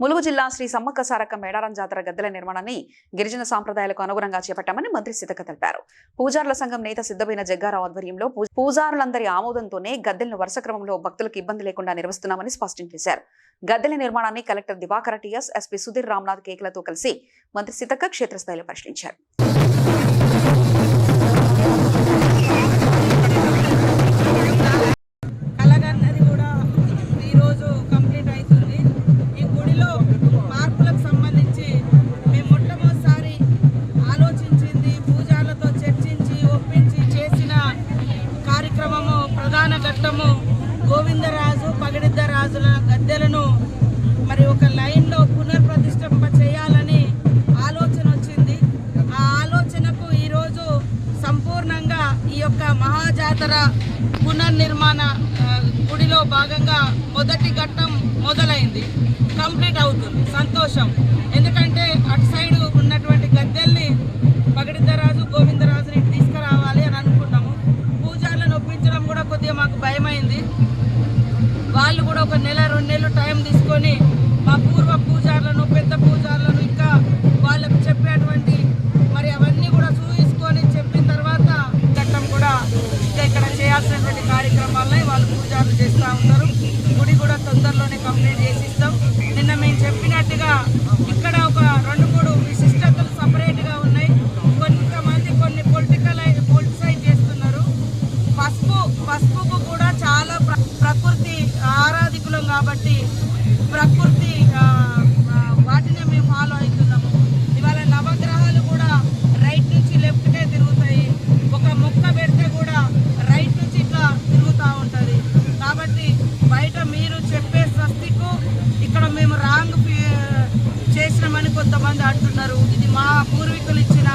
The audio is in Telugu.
ములుగు జిల్లా శ్రీ సమ్మక్క సారక్క మేడారం జాతర గద్దెల నిర్మాణాన్ని గిరిజన సాంప్రదాయాలకు అనుగుణంగా చేపట్టామని మంత్రి సీతక్క తెలిపారు. పూజారుల సంఘం నేత సిద్ధమైన జగ్గారావు ఆధ్వర్యంలో పూ- పూజారులందరి ఆమోదంతోనే గద్దెలను వరుస క్రమంలో భక్తులకు ఇబ్బంది లేకుండా నిర్వహిస్తున్నామని స్పష్టం చేశారు. గద్దెల నిర్మాణాన్ని collector Divakara TS SP Sudhir Ramnath కేకులతో కలిసి మంత్రి సీతక్క క్షేత్రస్థాయిలో పరిశీలించారు. ప్రధాన ఘట్టము గోవిందరాజు పగడిద్ద రాజుల గద్దెలను మరి ఒక లైన్లో పునర్ప్రతిష్ఠింప చేయాలని ఆలోచన వచ్చింది. ఆ ఆలోచనకు ఈరోజు సంపూర్ణంగా ఈ యొక్క మహాజాతర పునర్నిర్మాణ గుడిలో భాగంగా మొదటి ఘట్టం మొదలైంది. కంప్లీట్ అవుతుంది. సంతోషం. అర్థమైంది? వాళ్ళు కూడా ఒక నెల రెండు నెలలు టైం తీసుకొని మా పూర్వ పూజారులను పెద్ద పూజారులను ఇంకా వాళ్ళకు చెప్పేటువంటి మరి అవన్నీ కూడా చూసుకొని చెప్పిన తర్వాత చట్టం కూడా ఇంకా ఇక్కడ చేయాల్సినటువంటి కార్యక్రమాలని వాళ్ళు పూజారులు చేస్తూ ఉంటారు గుడి కూడా తొందరలోనే కంప్లీట్ చేసి ఇస్తాం నిన్న మేము చెప్పినట్టుగా కాబట్టి ప్రకృతి వాటిని వాటినే మేము ఫాలో అవుతున్నాము. ఇవాళ నవగ్రహాలు కూడా రైట్ నుంచి లెఫ్ట్కే తిరుగుతాయి. ఒక మొక్క పెడితే కూడా రైట్ నుంచి ఇట్లా తిరుగుతూ ఉంటుంది. కాబట్టి బయట మీరు చెప్పే స్వస్తికు ఇక్కడ మేము రాంగ్ చేసినామని కొంతమంది అంటున్నారు. ఇది మా పూర్వీకులు ఇచ్చిన